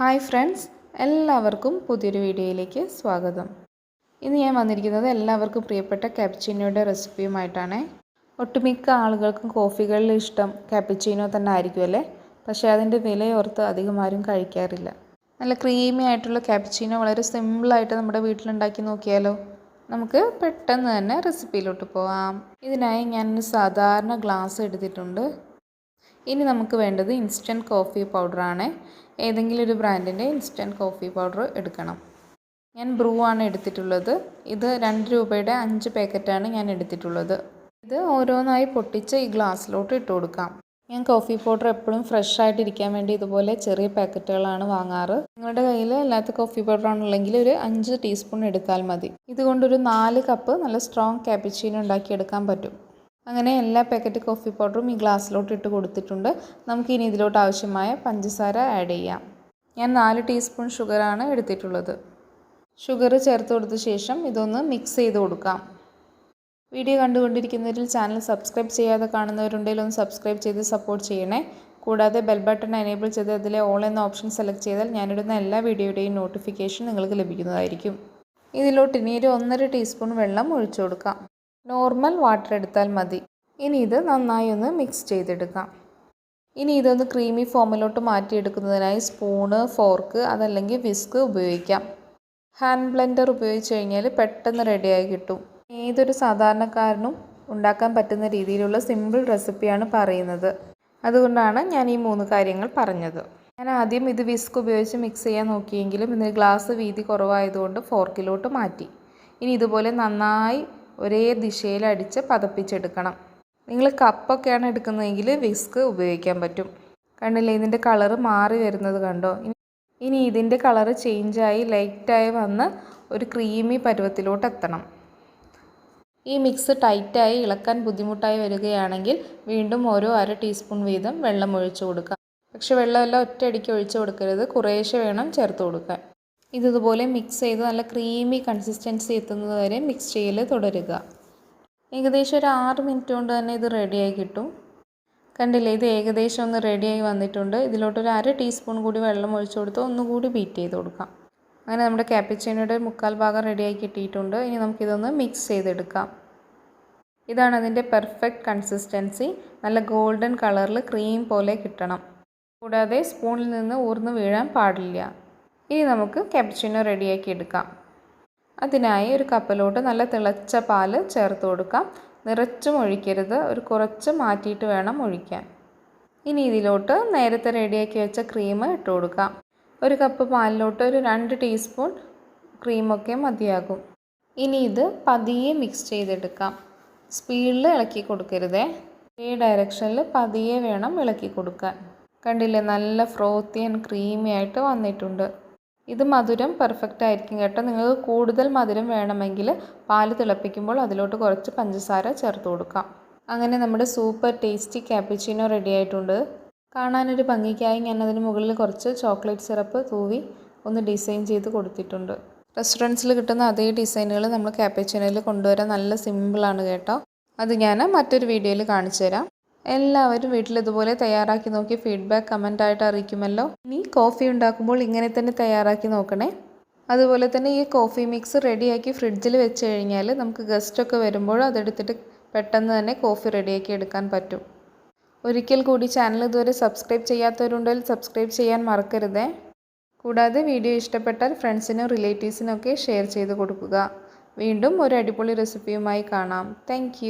Hi friends എല്ലാവർക്കും പുതിയൊരു വീഡിയോയിലേക്ക് സ്വാഗതം. ഇന്ന് ഞാൻ വന്നിരിക്കുന്നത് എല്ലാവർക്കും പ്രിയപ്പെട്ട ക്യാപ്ച്ചിനോയുടെ റെസിപ്പിയുമായിട്ടാണ് ഒട്ടുമിക്ക ആളുകൾക്കും കോഫികളിൽ ഇഷ്ടം കാപ്പിച്ചീനോ തന്നെ ആയിരിക്കുമല്ലേ പക്ഷേ അതിന്റെ വിലയോർത്ത് അധികം ആരും കഴിക്കാറില്ല. നല്ല ക്രീമി ആയിട്ടുള്ള കാപ്പിച്ചീനോ വളരെ സിമ്പിളായിട്ട് നമ്മുടെ വീട്ടിലുണ്ടാക്കി നോക്കിയാലോ? നമുക്ക് പെട്ടെന്ന് തന്നെ റെസിപ്പിയിലോട്ട് പോവാം. ഇതിനായി ഞാൻ സാധാരണ ഗ്ലാസ് എടുത്തിട്ടുണ്ട്. ഇനി നമുക്ക് വേണ്ടത് ഇൻസ്റ്റന്റ് കോഫി പൗഡറാണ് ഏതെങ്കിലും ഒരു ബ്രാൻഡിന്റെ ഇൻസ്റ്റന്റ് കോഫി പൗഡർ എടുക്കണം. ഞാൻ ബ്രൂ ആണ് എടുത്തിട്ടുള്ളത്. ഇത് രണ്ട് രൂപയുടെ അഞ്ച് പാക്കറ്റാണ് ഞാൻ എടുത്തിട്ടുള്ളത്. ഇത് ഓരോന്നായി പൊട്ടിച്ച് ഈ ഗ്ലാസ്സിലോട്ട് ഇട്ട് കൊടുക്കാം. ഞാൻ കോഫി പൗഡർ എപ്പോഴും ഫ്രഷ് ആയിട്ടിരിക്കാൻ വേണ്ടി ഇതുപോലെ ചെറിയ പാക്കറ്റുകളാണ് വാങ്ങാറ്. നിങ്ങളുടെ കയ്യിൽ അല്ലാത്ത കോഫി പൗഡർ ആണെന്നുണ്ടെങ്കിൽ ഒരു അഞ്ച് ടീസ്പൂൺ എടുത്താൽ മതി. ഇതുകൊണ്ടൊരു നാല് കപ്പ് നല്ല സ്ട്രോങ് ക്യാപ്പിച്ചീനോ ഉണ്ടാക്കിയെടുക്കാൻ പറ്റും. അങ്ങനെ എല്ലാ പാക്കറ്റ് കോഫി പൗഡറും ഈ ഗ്ലാസ്സിലോട്ട് ഇട്ട് കൊടുത്തിട്ടുണ്ട്. നമുക്ക് ഇനി ഇതിലോട്ട് ആവശ്യമായ പഞ്ചസാര ആഡ് ചെയ്യാം. ഞാൻ നാല് ടീസ്പൂൺ ഷുഗറാണ് എടുത്തിട്ടുള്ളത്. ഷുഗർ ചേർത്ത് കൊടുത്ത ശേഷം ഇതൊന്ന് മിക്സ് ചെയ്ത് കൊടുക്കാം. വീഡിയോ കണ്ടുകൊണ്ടിരിക്കുന്നവരിൽ ചാനൽ സബ്സ്ക്രൈബ് ചെയ്യാതെ കാണുന്നവരുണ്ടെങ്കിൽ ഒന്ന് സബ്സ്ക്രൈബ് ചെയ്ത് സപ്പോർട്ട് ചെയ്യണേ. കൂടാതെ ബെൽ ബട്ടൺ എനേബിൾ ചെയ്ത് അതിലെ ഓൾ എന്ന ഓപ്ഷൻ സെലക്ട് ചെയ്താൽ ഞാനിടുന്ന എല്ലാ വീഡിയോയുടെയും നോട്ടിഫിക്കേഷൻ നിങ്ങൾക്ക് ലഭിക്കുന്നതായിരിക്കും. ഇതിലോട്ട് ഇനി ഒരു ഒന്നര ടീസ്പൂൺ വെള്ളം ഒഴിച്ചു കൊടുക്കാം. നോർമൽ വാട്ടർ എടുത്താൽ മതി. ഇനി ഇത് നന്നായി ഒന്ന് മിക്സ് ചെയ്തെടുക്കാം. ഇനി ഇതൊന്ന് ക്രീമി ഫോമിലോട്ട് മാറ്റിയെടുക്കുന്നതിനായി സ്പൂണ് ഫോർക്ക് അതല്ലെങ്കിൽ വിസ്ക് ഉപയോഗിക്കാം. ഹാൻഡ് ബ്ലെൻഡർ ഉപയോഗിച്ച് കഴിഞ്ഞാൽ പെട്ടെന്ന് റെഡിയായി കിട്ടും. ഏതൊരു സാധാരണക്കാരനും ഉണ്ടാക്കാൻ പറ്റുന്ന രീതിയിലുള്ള സിമ്പിൾ റെസിപ്പിയാണ് പറയുന്നത്. അതുകൊണ്ടാണ് ഞാൻ ഈ മൂന്ന് കാര്യങ്ങൾ പറഞ്ഞത്. ഞാൻ ആദ്യം ഇത് വിസ്ക് ഉപയോഗിച്ച് മിക്സ് ചെയ്യാൻ നോക്കിയെങ്കിലും ഇതിന് ഗ്ലാസ് വീതി കുറവായതുകൊണ്ട് ഫോർക്കിലോട്ട് മാറ്റി. ഇനി ഇതുപോലെ നന്നായി ഒരേ ദിശയിൽ അടിച്ച് പതപ്പിച്ചെടുക്കണം. നിങ്ങൾ കപ്പൊക്കെയാണ് എടുക്കുന്നതെങ്കിൽ വിസ്ക് ഉപയോഗിക്കാൻ പറ്റും. കണ്ടില്ലേ ഇതിന്റെ കളറ് മാറി വരുന്നത് കണ്ടോ? ഇനി ഇതിന്റെ കളറ് ചേഞ്ചായി ലൈറ്റായി വന്ന് ഒരു ക്രീമി പരുവത്തിലോട്ട് എത്തണം. ഈ മിക്സ് ടൈറ്റായി ഇളക്കാൻ ബുദ്ധിമുട്ടായി വരികയാണെങ്കിൽ വീണ്ടും ഓരോ അര ടീസ്പൂൺ വീതം വെള്ളം ഒഴിച്ചു കൊടുക്കാം. പക്ഷെ വെള്ളമെല്ലാം ഒറ്റയടിക്ക് ഒഴിച്ചു കൊടുക്കരുത്. കുറേശ്ശെ വേണം ചേർത്ത് കൊടുക്കാൻ. ഇതുപോലെ മിക്സ് ചെയ്ത് നല്ല ക്രീമി കൺസിസ്റ്റൻസി എത്തുന്നത് വരെ മിക്സ് ചെയ്യൽ തുടരുക. ഏകദേശം ഒരു ആറ് മിനിറ്റ് കൊണ്ട് തന്നെ ഇത് റെഡിയായി കിട്ടും. കണ്ടില്ലേ ഇത് ഏകദേശം ഒന്ന് റെഡിയായി വന്നിട്ടുണ്ട്. ഇതിലോട്ടൊരു അര ടീസ്പൂൺ കൂടി വെള്ളം ഒഴിച്ചു കൊടുത്ത് ഒന്നുകൂടി ബീറ്റ് ചെയ്ത് കൊടുക്കാം. അങ്ങനെ നമ്മുടെ ക്യാപ്പിച്ചിനോയുടെ മുക്കാൽ ഭാഗം റെഡിയായി കിട്ടിയിട്ടുണ്ട്. ഇനി നമുക്കിതൊന്ന് മിക്സ് ചെയ്തെടുക്കാം. ഇതാണ് അതിന്റെ പെർഫെക്റ്റ് കൺസിസ്റ്റൻസി നല്ല ഗോൾഡൻ കളറിൽ ക്രീം പോലെ കിട്ടണം. കൂടാതെ സ്പൂണിൽ നിന്ന് ഊർന്ന് വീഴാൻ പാടില്ല. ഇനി നമുക്ക് ക്യാപ്ചിനോ റെഡിയാക്കി എടുക്കാം. അതിനായി ഒരു കപ്പിലോട്ട് നല്ല തിളച്ച പാൽ ചേർത്ത് കൊടുക്കാം. നിറച്ചും ഒഴിക്കരുത്. ഒരു കുറച്ച് മാറ്റിയിട്ട് വേണം ഒഴിക്കാൻ. ഇനി ഇതിലോട്ട് നേരത്തെ റെഡിയാക്കി വെച്ച ക്രീം ഇട്ട് കൊടുക്കാം. ഒരു കപ്പ് പാലിലോട്ട് ഒരു രണ്ട് ടീസ്പൂൺ ക്രീമൊക്കെ മതിയാകും. ഇനി ഇത് പതിയെ മിക്സ് ചെയ്തെടുക്കാം. സ്പീഡിൽ ഇളക്കി കൊടുക്കരുതേ. ഈ ഡയറക്ഷനിൽ പതിയെ വേണം ഇളക്കി കൊടുക്കാൻ. കണ്ടില്ലേ? നല്ല ഫ്രോത്തി ആൻഡ് ക്രീമി ആയിട്ട് വന്നിട്ടുണ്ട്. ഇത് മധുരം പെർഫെക്റ്റ് ആയിരിക്കും കേട്ടോ. നിങ്ങൾക്ക് കൂടുതൽ മധുരം വേണമെങ്കിൽ പാൽ തിളപ്പിക്കുമ്പോൾ അതിലോട്ട് കുറച്ച് പഞ്ചസാര ചേർത്ത് കൊടുക്കാം. അങ്ങനെ നമ്മുടെ സൂപ്പർ ടേസ്റ്റി ക്യാപ്പിച്ചിനോ റെഡി ആയിട്ടുണ്ട്. കാണാനൊരു ഭംഗിക്കായി ഞാൻ അതിന് മുകളിൽ കുറച്ച് ചോക്ലേറ്റ് സിറപ്പ് തൂവി ഒന്ന് ഡിസൈൻ ചെയ്ത് കൊടുത്തിട്ടുണ്ട്. റെസ്റ്റോറന്റ്സിൽ കിട്ടുന്ന അതേ ഡിസൈനുകൾ നമ്മൾ ക്യാപ്പിച്ചിനോയിൽ കൊണ്ടുവരാൻ നല്ല സിമ്പിളാണ് കേട്ടോ. അത് ഞാൻ മറ്റൊരു വീഡിയോയിൽ കാണിച്ചു തരാം എല്ലാവരും വീട്ടിൽ ഇതുപോലെ തയ്യാറാക്കി നോക്കി ഫീഡ്ബാക്ക് കമന്റ് ആയിട്ട് അറിയിക്കുമല്ലോ. ഇനി കോഫി ഉണ്ടാക്കുമ്പോൾ ഇങ്ങനെ തന്നെ തയ്യാറാക്കി നോക്കണേ. അതുപോലെ തന്നെ ഈ കോഫി മിക്സ് റെഡിയാക്കി ഫ്രിഡ്ജിൽ വെച്ച് കഴിഞ്ഞാൽ നമുക്ക് ഗസ്റ്റൊക്കെ വരുമ്പോൾ അതെടുത്തിട്ട് പെട്ടെന്ന് തന്നെ കോഫി റെഡിയാക്കി എടുക്കാൻ പറ്റും. ഒരിക്കൽ കൂടി ചാനൽ ഇതുവരെ സബ്സ്ക്രൈബ് ചെയ്യാത്തവരുണ്ടെങ്കിൽ സബ്സ്ക്രൈബ് ചെയ്യാൻ മറക്കരുതേ. കൂടാതെ വീഡിയോ ഇഷ്ടപ്പെട്ടാൽ ഫ്രണ്ട്സിനും റിലേറ്റീവ്സിനും ഒക്കെ ഷെയർ ചെയ്ത് കൊടുക്കുക. വീണ്ടും ഒരു അടിപൊളി റെസിപ്പിയുമായി കാണാം. താങ്ക്